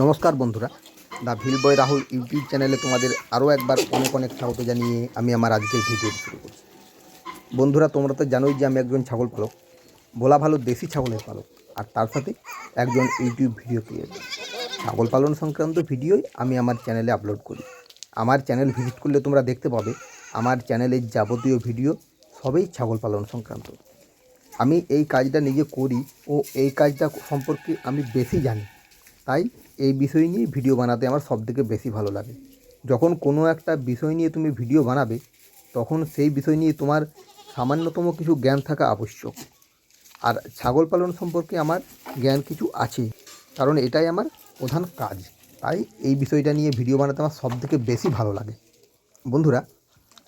নমস্কার বন্ধুরা। দ্য ভিল বয় রাহুল ইউটিউব চ্যানেলে তোমাদের আরও একবার অনেক অনেক স্বাগত জানিয়ে আমি আমার আজকের ভিডিও শুরু করছি। বন্ধুরা, তোমরা তো জানোই যে আমি একজন ছাগল পালক। বলা ভালো দেশি ছাগলের পালক। আর তার সাথে একজন ইউটিউব ভিডিও ক্রিয়েটর ছাগল পালন সংক্রান্ত ভিডিওই আমি আমার চ্যানেলে আপলোড করি। আমার চ্যানেল ভিজিট করলে তোমরা দেখতে পাবে আমার চ্যানেলের যাবতীয় ভিডিও সবই ছাগল পালন সংক্রান্ত। আমি এই কাজটা নিজে করি ও এই কাজটা সম্পর্কে আমি বেশি জানি। তাই এই বিষয় নিয়ে ভিডিও বানাতে আমার সবথেকে বেশি ভালো লাগে। যখন কোনো একটা বিষয় নিয়ে তুমি ভিডিও বানাবে, তখন সেই বিষয় নিয়ে তোমার সামান্যতম কিছু জ্ঞান থাকা আবশ্যক। আর ছাগল পালন সম্পর্কে আমার জ্ঞান কিছু আছে কারণ এটাই আমার প্রধান কাজ। তাই এই বিষয়টা নিয়ে ভিডিও বানাতে আমার সবথেকে বেশি ভালো লাগে। বন্ধুরা,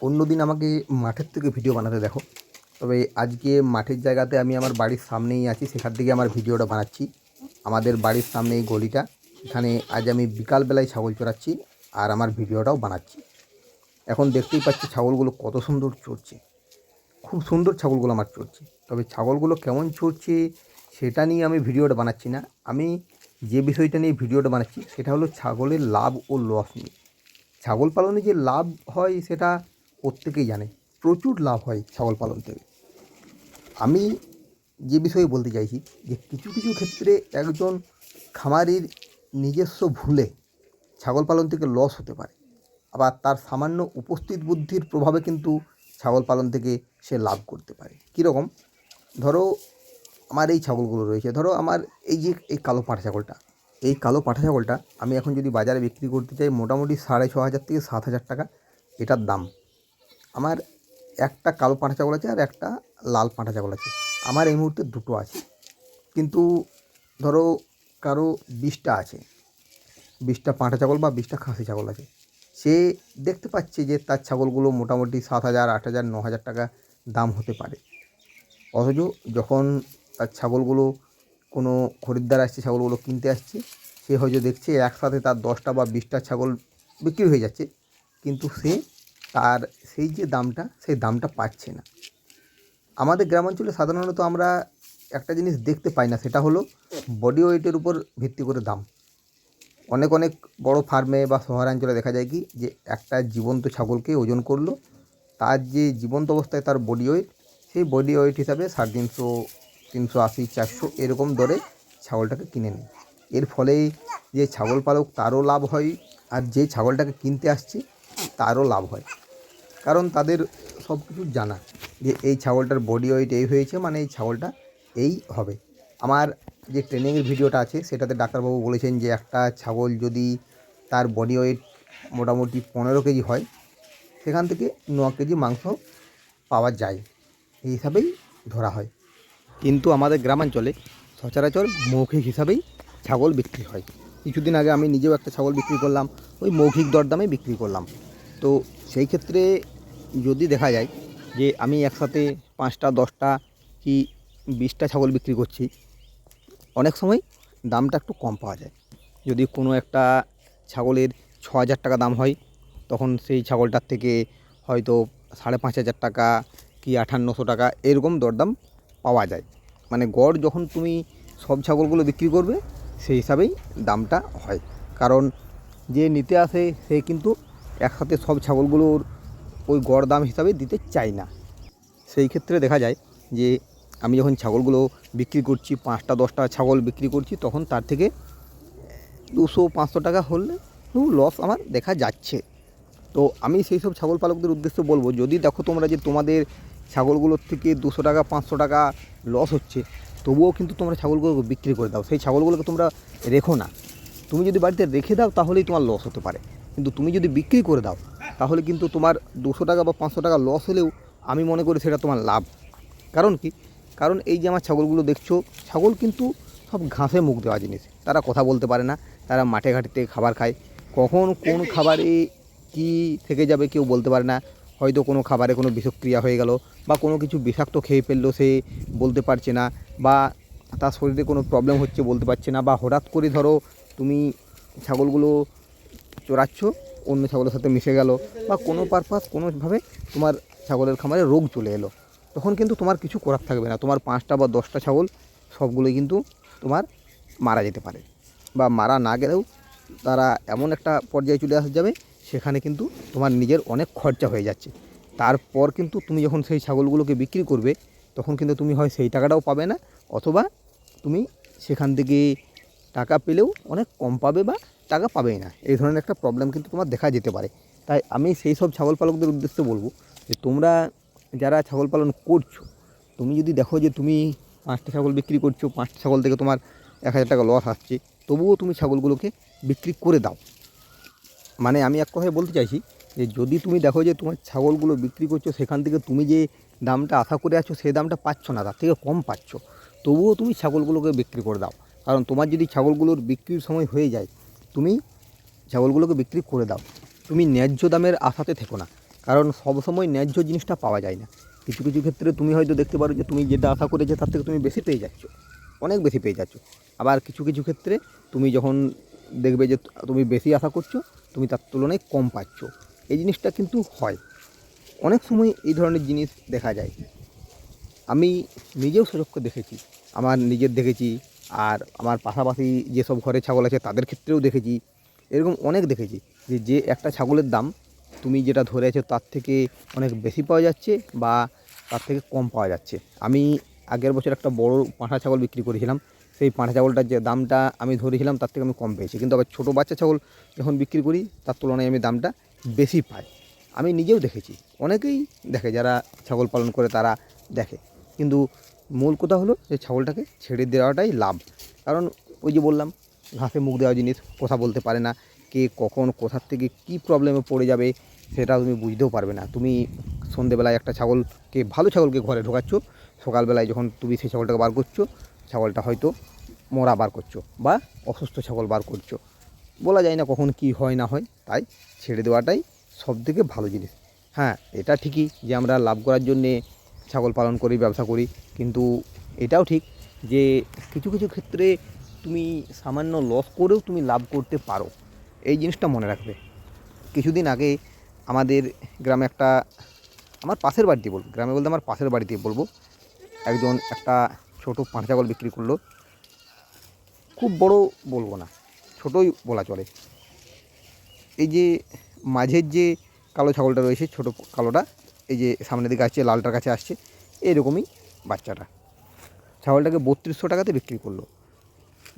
অন্যদিন আমাকে মাঠের থেকে ভিডিও বানাতে দেখো। তবে আজকে মাঠের জায়গাতে আমি আমার বাড়ির সামনেই আছি, সেখান থেকে আমার ভিডিওটা বানাচ্ছি। আমাদের বাড়ির সামনে এই গলিটা। এখানে আজ আমি বিকালবেলায় ছাগল চড়াচ্ছি আর আমার ভিডিওটাও বানাচ্ছি। এখন দেখতেই পাচ্ছি ছাগলগুলো কত সুন্দর চড়ছে। খুব সুন্দর ছাগলগুলো আমার চড়ছে। তবে ছাগলগুলো কেমন চড়ছে সেটা নিয়ে আমি ভিডিওটা বানাচ্ছি না। আমি যে বিষয়টা নিয়ে ভিডিওটা বানাচ্ছি সেটা হলো ছাগলের লাভ ও লস নিয়ে। ছাগল পালনে যে লাভ হয় সেটা প্রত্যেকেই জানে। প্রচুর লাভ হয় ছাগল পালন থেকে। আমি যে বিষয়ে বলতে চাইছি যে কিছু কিছু ক্ষেত্রে একজন খামারির নিজস্ব ভুলে ছাগল পালন থেকে লস হতে পারে। আবার তার সামান্য উপস্থিত বুদ্ধির প্রভাবে কিন্তু ছাগল পালন থেকে সে লাভ করতে পারে। কীরকম? ধরো আমার এই ছাগলগুলো রয়েছে, ধরো আমার এই যে এই কালো পাঠা ছাগলটা, এই কালো পাঠা ছাগলটা আমি এখন যদি বাজারে বিক্রি করতে চাই মোটামুটি সাড়ে ছ হাজার থেকে সাত হাজার টাকা, এটার দাম। আমার একটা কালো পাঁঠা ছাগল আছে আর একটা লাল পাঁঠা ছাগল আছে। আমার এই মুহূর্তে দুটো আছে। কিন্তু ধরো কারও বিশটা আছে। বিশটা পাঁঠা ছাগল বা বিশটা খাসি ছাগল আছে। সে দেখতে পাচ্ছে যে তার ছাগলগুলো মোটামুটি সাত হাজার, আট হাজার, ন হাজার টাকা দাম হতে পারে। অথচ যখন তার ছাগলগুলো কোনো খরিদ্দার আসছে, ছাগলগুলো কিনতে আসছে, সে হয়তো দেখছে একসাথে তার দশটা বা বিশটা ছাগল বিক্রি হয়ে যাচ্ছে। কিন্তু সে তার সেই যে দামটা, সেই দামটা পাচ্ছে না। আমাদের গ্রামাঞ্চলে সাধারণত আমরা একটা জিনিস দেখতে পাই না, সেটা হলো বডি ওয়েটের উপর ভিত্তি করে দাম। অনেক অনেক বড় ফার্মে বা শহরাঞ্চলে দেখা যায় কি যে একটা জীবন্ত ছাগলকে ওজন করল, তার যে জীবন্ত অবস্থায় তার বডি ওয়েট সেই বডি ওয়েট হিসাবে সাড়ে তিনশো তিনশো আশি, চারশো এরকম দরে ছাগলটাকে কিনে নেয়। এর ফলে যে ছাগল পালক, তারও লাভ হয় আর যে ছাগলটাকে কিনতে আসছে, তারও লাভ হয়। কারণ তাদের সব কিছু জানা যে এই ছাগলটার বডি ওয়েট এই হয়েছে মানে এই ছাগলটা এই হবে। আমার যে ট্রেনিংয়ের ভিডিওটা আছে, সেটাতে ডাক্তারবাবু বলেছেন যে একটা ছাগল যদি তার বডি ওয়েট মোটামুটি পনেরো কেজি হয়, সেখান থেকে ন কেজি মাংস পাওয়া যায়। এই হিসাবেই ধরা হয়। কিন্তু আমাদের গ্রামাঞ্চলে সচরাচর মৌখিক হিসাবেই ছাগল বিক্রি হয়। কিছুদিন আগে আমি নিজেও একটা ছাগল বিক্রি করলাম, ওই মৌখিক দরদামে বিক্রি করলাম। তো সেই ক্ষেত্রে যদি দেখা যায় যে আমি একসাথে পাঁচটা, দশটা কি বিশটা ছাগল বিক্রি করছি, অনেক সময় দামটা একটু কম পাওয়া যায়। যদি কোনো একটা ছাগলের ছ হাজার টাকা দাম হয়, তখন সেই ছাগলটার থেকে হয়তো সাড়ে পাঁচ হাজার টাকা কি আঠান্নশো টাকা এরকম দরদাম পাওয়া যায়। মানে গড় যখন তুমি সব ছাগলগুলো বিক্রি করবে, সেই হিসাবেই দামটা হয়। কারণ যে নিতে আসে, সে কিন্তু একসাথে সব ছাগলগুলোর ওই গড় দাম হিসাবে দিতে চায় না। সেই ক্ষেত্রে দেখা যায় যে আমি যখন ছাগলগুলো বিক্রি করছি, পাঁচটা, দশটা ছাগল বিক্রি করছি, তখন তার থেকে দুশো, পাঁচশো টাকা হলে লস আমার দেখা যাচ্ছে। তো আমি সেই সব ছাগল পালকদের উদ্দেশ্যে বলব, যদি দেখো তোমরা যে তোমাদের ছাগলগুলোর থেকে দুশো টাকা, পাঁচশো টাকা লস হচ্ছে, তবুও কিন্তু তোমরা ছাগলগুলো বিক্রি করে দাও। সেই ছাগলগুলোকে তোমরা রেখো না। তুমি যদি বাড়িতে রেখে দাও, তাহলেই তোমার লস হতে পারে। কিন্তু তুমি যদি বিক্রি করে দাও, তাহলে কিন্তু তোমার দুশো টাকা বা পাঁচশো টাকা লস হলেও আমি মনে করি সেটা তোমার লাভ। কারণ কি? কারণ এই যে আমার ছাগলগুলো দেখছ ছাগল কিন্তু সব ঘাসে মুখ দেওয়া জিনিস। তারা কথা বলতে পারে না তারা মাঠে ঘাটে থেকে খাবার খায়। কখন কোন খাবারে কি থেকে যাবে কেউ বলতে পারে না। হয়তো কোনো খাবারে কোনো বিষক্রিয়া হয়ে গেল বা কোনো কিছু বিষাক্ত খেয়ে ফেলল সে বলতে পারছে না বা তার শরীরে কোনো প্রবলেম হচ্ছে বলতে পারছে না বা হঠাৎ করে ধরো তুমি ছাগলগুলো চড়াচ্ছ অন্য ছাগলের সাথে মিশে গেল বা কোনো পারপাস কোনোভাবে তোমার ছাগলের খামারে রোগ চলে এলো। তখন কিন্তু তোমার কিছু করার থাকবে না। তোমার পাঁচটা বা দশটা ছাগল সবগুলোই কিন্তু তোমার মারা যেতে পারে। বা মারা না গেলেও তারা এমন একটা পর্যায়ে চলে আসা, যাবে, সেখানে কিন্তু তোমার নিজের অনেক খরচা হয়ে যাচ্ছে। তারপর কিন্তু তুমি যখন সেই ছাগলগুলোকে বিক্রি করবে, তখন কিন্তু তুমি হয় সেই টাকাটাও পাবে না, অথবা তুমি সেখান থেকে টাকা পেলেও অনেক কম পাবে বা টাকা পাবেই না। এই ধরনের একটা প্রবলেম কিন্তু তোমার দেখা যেতে পারে। তাই আমি সেই সব ছাগল পালকদের উদ্দেশ্যে বলব যে তোমরা যারা ছাগল পালন করছ, তুমি যদি দেখো যে তুমি পাঁচটা ছাগল বিক্রি করছ, পাঁচটা ছাগল থেকে তোমার এক হাজার টাকা লস আসছে, তবুও তুমি ছাগলগুলোকে বিক্রি করে দাও। মানে আমি এক কথায় বলতে চাইছি যে যদি তুমি দেখো যে তোমার ছাগলগুলো বিক্রি করছ, সেখান থেকে তুমি যে দামটা আশা করে আছো, সেই দামটা পাচ্ছ না, তার থেকে কম পাচ্ছ, তবুও তুমি ছাগলগুলোকে বিক্রি করে দাও। কারণ তোমার যদি ছাগলগুলোর বিক্রির সময় হয়ে যায়, তুমি ছাগলগুলোকে বিক্রি করে দাও। তুমি ন্যায্য দামের আশাতে থেকো না। কারণ সবসময় ন্যায্য জিনিসটা পাওয়া যায় না। কিছু কিছু ক্ষেত্রে তুমি হয়তো দেখতে পারো যে তুমি যেটা আশা করেছ তার থেকে তুমি বেশি পেয়ে যাচ্ছ। অনেক বেশি পেয়ে যাচ্ছ। আবার কিছু কিছু ক্ষেত্রে তুমি যখন দেখবে যে তুমি বেশি আশা করছ, তুমি তার তুলনায় কম পাচ্ছ। এই জিনিসটা কিন্তু হয়। অনেক সময় এই ধরনের জিনিস দেখা যায়। আমি নিজেও সেরকম দেখেছি। আমার নিজের দেখেছি। আর আমার পাশাপাশি যেসব ঘরে ছাগল আছে তাদের ক্ষেত্রেও দেখেছি। এরকম অনেক দেখেছি যে যে একটা ছাগলের দাম তুমি যেটা ধরে আছো তার থেকে অনেক বেশি পাওয়া যাচ্ছে বা তার থেকে কম পাওয়া যাচ্ছে। আমি আগের বছর একটা বড় পাঁঠা ছাগল বিক্রি করেছিলাম। সেই পাঁঠা ছাগলটার যে দামটা আমি ধরেছিলাম তার থেকে আমি কম পেয়েছি। কিন্তু আবার ছোটো বাচ্চা ছাগল যখন বিক্রি করি, তার তুলনায় আমি দামটা বেশি পাই। আমি নিজেও দেখেছি। অনেকেই দেখে, যারা ছাগল পালন করে তারা দেখে। কিন্তু মূল কথা হলো যে ছাগলটাকে ছেড়ে দেওয়াটাই লাভ। কারণ ওই যে বললাম, ঘাসে মুখ দেওয়া জিনিস, কথা বলতে পারে না। কে কখন, কোথার থেকে কী প্রবলেমে পড়ে যাবে সেটা তুমি বুঝতেও পারবে না। তুমি সন্ধেবেলায় একটা ছাগলকে, ভালো ছাগলকে ঘরে ঢোকাচ্ছ, সকালবেলায় যখন তুমি সেই ছাগলটাকে বার করছ, ছাগলটা হয়তো মরা বার করছ বা অসুস্থ ছাগল বার করছ। বলা যায় না কখন কি হয় না হয়, তাই ছেড়ে দেওয়াটাই সব থেকে ভালো জিনিস। হ্যাঁ এটা ঠিকই যে আমরা লাভ করার জন্যে ছাগল পালন করি, ব্যবসা করি, কিন্তু এটাও ঠিক যে কিছু কিছু ক্ষেত্রে তুমি সামান্য লস করেও তুমি লাভ করতে পারো। এই জিনিসটা মনে রাখবে। কিছুদিন আগে আমাদের গ্রামে একটা, আমার পাশের বাড়িতে বলব, গ্রামে বলতে আমার পাশের বাড়িতে বলব, একজন একটা ছোটো পাঁচ ছাগল বিক্রি করল। খুব বড় বলব না, ছোটোই বলা চলে। এই যে মাঝের যে কালো ছাগলটা রয়েছে, ছোটো কালোটা, এই যে সামনের দিকে আসছে, লালটার কাছে আসছে, এরকমই বাচ্চাটা। ছাগলটাকে বত্রিশশো টাকাতে বিক্রি করল।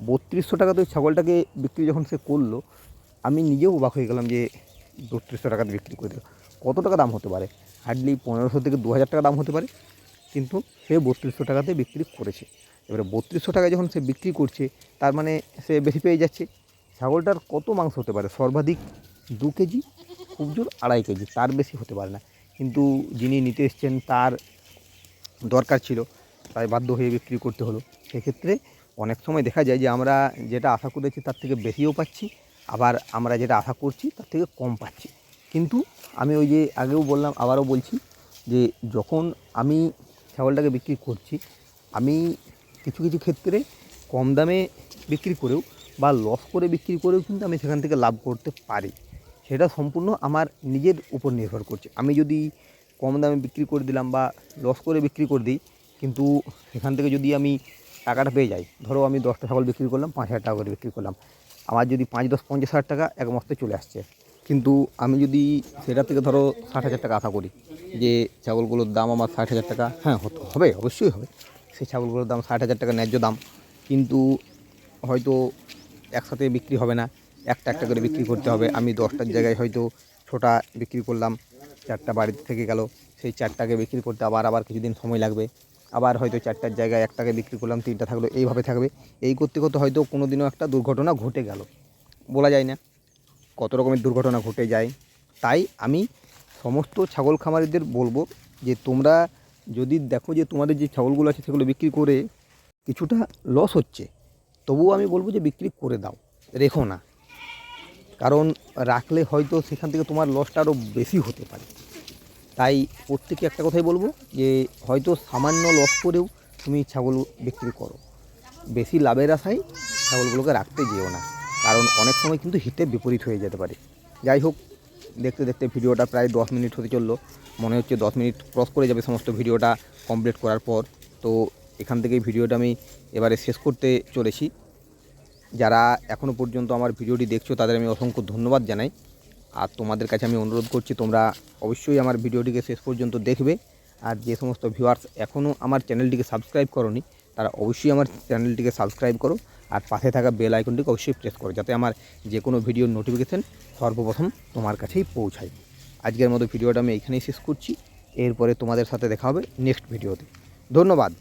বত্রিশশো টাকাতে ওই ছাগলটাকে বিক্রি যখন সে করল, আমি নিজেও অবাক হয়ে গেলাম যে বত্রিশশো টাকাতে বিক্রি করে দিল কত টাকা দাম হতে পারে? হার্ডলি পনেরোশো থেকে দু হাজার টাকা দাম হতে পারে। কিন্তু সে বত্রিশশো টাকাতে বিক্রি করেছে। এবারে বত্রিশশো টাকা যখন সে বিক্রি করছে, তার মানে সে বেশি পেয়ে যাচ্ছে। ছাগলটার কত মাংস হতে পারে? সর্বাধিক দু কেজি, খুব জোর আড়াই কেজি, তার বেশি হতে পারে না। কিন্তু যিনি নিতে এসছেন, তার দরকার ছিল, তাই বাধ্য হয়ে বিক্রি করতে হলো। সেক্ষেত্রে অনেক সময় দেখা যায় যে আমরা যেটা আশা করেছি, তার থেকে বেশিও পাচ্ছি। আবার আমরা যেটা আশা করছি, তার থেকে কম পাচ্ছি। কিন্তু আমি ওই যে আগেও বললাম, আবারও বলছি যে যখন আমি ছাগলটাকে বিক্রি করছি, আমি কিছু কিছু ক্ষেত্রে কম দামে বিক্রি করেও বা লস করে বিক্রি করেও কিন্তু আমি সেখান থেকে লাভ করতে পারি। সেটা সম্পূর্ণ আমার নিজের উপর নির্ভর করছে। আমি যদি কম দামে বিক্রি করে দিলাম বা লস করে বিক্রি করে দিই, কিন্তু সেখান থেকে যদি আমি টাকাটা পেয়ে যাই, ধরো আমি দশটা ছাগল বিক্রি করলাম, পাঁচ হাজার টাকা করে বিক্রি করলাম আমার যদি পাঁচ দশ পঞ্চাশ হাজার টাকা এক মাসে চলে আসছে। কিন্তু আমি যদি সেটা থেকে ধরো ষাট হাজার টাকা আশা করি যে ছাগলগুলোর দাম আমার ষাট হাজার টাকা হ্যাঁ হতো, হবে, অবশ্যই হবে। সেই ছাগলগুলোর দাম ষাট হাজার টাকা ন্যায্য দাম। কিন্তু হয়তো একসাথে বিক্রি হবে না, একটা একটা করে বিক্রি করতে হবে। আমি দশটার জায়গায় হয়তো ছোটা বিক্রি করলাম, চারটা বাড়িতে থেকে গেল, সেই চারটাকে বিক্রি করতে আবার আবার কিছুদিন সময় লাগবে। আবার হয়তো চারটার জায়গায় একটাকে বিক্রি করলাম, তিনটা থাকল, এইভাবে থাকবে। এই করতে করতে হয়তো কোনো দিনও একটা দুর্ঘটনা ঘটে গেল। বলা যায় না। কত রকমের দুর্ঘটনা ঘটে যায়। তাই আমি সমস্ত ছাগল খামারিদের বলব যে তোমরা যদি দেখো যে তোমাদের যে ছাগলগুলো আছে সেগুলো বিক্রি করে কিছুটা লস হচ্ছে, তবুও আমি বলব যে বিক্রি করে দাও। রেখো না। কারণ রাখলে হয়তো সেখান থেকে তোমার লসটা আরও বেশি হতে পারে। তাই প্রত্যেকে একটা কথাই বলব যে হয়তো সামান্য লস করেও তুমি ছাগল বিক্রি করো। বেশি লাভের আশায় ছাগলগুলোকে রাখতে যেও না। কারণ অনেক সময় কিন্তু হিতে বিপরীত হয়ে যেতে পারে। যাই হোক, দেখতে দেখতে ভিডিওটা প্রায় দশ মিনিট হতে চলল। মনে হচ্ছে দশ মিনিট ক্রস করে যাবে সমস্ত ভিডিওটা কমপ্লিট করার পর। তো এখান থেকেই ভিডিওটা আমি এবারে শেষ করতে চলেছি। যারা এখনও পর্যন্ত আমার ভিডিওটি দেখছ, তাদের আমি অসংখ্য ধন্যবাদ জানাই। আর তোমাদের কাছে আমি অনুরোধ করছি, তোমরা অবশ্যই আমার ভিডিওটিকে শেষ পর্যন্ত দেখবে। আর যে সমস্ত ভিউয়ার্স এখনও আমার চ্যানেলটিকে সাবস্ক্রাইব করনি, তারা অবশ্যই আমার চ্যানেলটিকে সাবস্ক্রাইব করো আর পাশে থাকা বেল আইকনটিকে অবশ্যই প্রেস করো, যাতে আমার যে কোনো ভিডিওর নোটিফিকেশান সর্বপ্রথম তোমার কাছেই পৌঁছায়। আজকের মতো ভিডিওটা আমি এখানেই শেষ করছি। এরপরে তোমাদের সাথে দেখা হবে নেক্সট ভিডিওতে ধন্যবাদ।